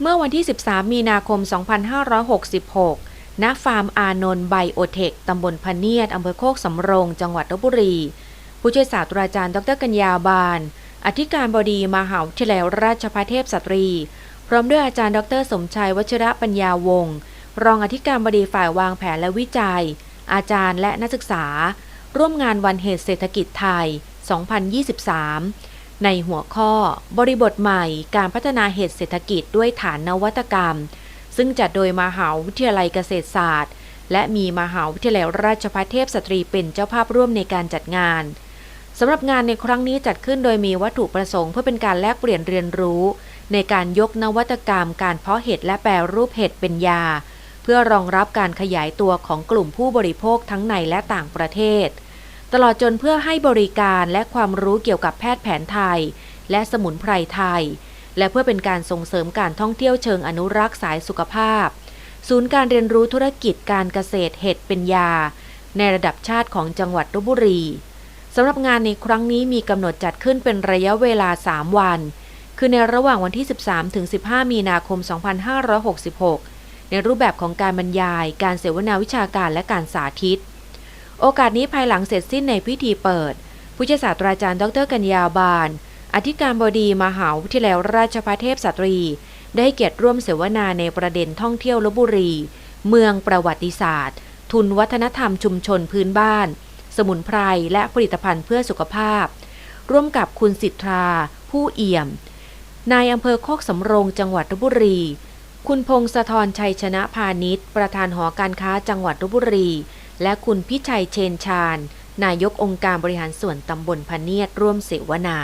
เมื่อวันที่ 13 มีนาคม 2566 ณ ฟาร์มอานนท์ไบโอเทค ตำบลพะเนียด อำเภอโคกสำโรง จังหวัดลบบุรี ผู้ช่วยศาสตราจารย์ ดรกัญญาบานอธิการบดีมหาวิทยาลัยราชภัฏเทพสตรี พร้อมด้วยอาจารย์ ดร สมชัย วชิระปัญญาวงศ์รองอธิการบดีฝ่ายวางแผนและวิจัย อาจารย์และนักศึกษา ร่วมงานวันเหตุเศรษฐกิจไทย 2023 ในหัวข้อบริบทใหม่การพัฒนาเหตุเศรษฐกิจด้วยฐานนวัตกรรม ซึ่งจัดโดยมหาวิทยาลัยเกษตรศาสตร์ และมีมหาวิทยาลัยราชภัฏเทพสตรีเป็นเจ้าภาพร่วมในการจัดงานสำหรับงานในครั้งนี้จัดขึ้นโดยมีวัตถุประสงค์เพื่อเป็นการแลกเปลี่ยนเรียนรู้ ในการยกนวัตกรรม การเพาะเห็ดและแปรรูปเห็ดเป็นยา เพื่อรองรับการขยายตัวของกลุ่มผู้บริโภคทั้งในและต่างประเทศ ตลอดจนเพื่อให้บริการและความรู้เกี่ยวกับแพทย์แผนไทย และสมุนไพรไทย และเพื่อเป็นการส่งเสริมการท่องเที่ยวเชิงอนุรักษ์สายสุขภาพ ศูนย์การเรียนรู้ธุรกิจการเกษตรเห็ดเป็นยา ในระดับชาติของจังหวัดลบบุรีสำหรับงานในครั้งนี้มีกำหนดจัดขึ้นเป็นระยะเวลา 3 วัน คือในระหว่างวันที่ 13 ถึง 15 มีนาคม 2566 ในรูปแบบของการบรรยาย การเสวนาวิชาการและการสาธิต โอกาสนี้ภายหลังเสร็จสิ้นในพิธีเปิด ผู้ช่วยศาสตราจารย์ดรกัญญาบานอธิการบดีมหาวิทยาลัยราชภัฏเทพสตรี ได้เกียรติร่วมเสวนาในประเด็นท่องเที่ยวลบบุรี เมืองประวัติศาสตร์ ทุนวัฒนธรรมชุมชนพื้นบ้าน สมุนไพรและผลิตภัณฑ์เพื่อสุขภาพ ร่วมกับคุณสิทธา ผู้เอี่ยม นายอำเภอโคกสำโรงจังหวัดลบบุรี คุณพงศธรชัยชนะพาณิชย์ ประธานหอการค้าจังหวัดลบบุรี และคุณพิชัยเชนชาญ นายกองค์การบริหารส่วนตำบลพะเนียดร่วมเสวนา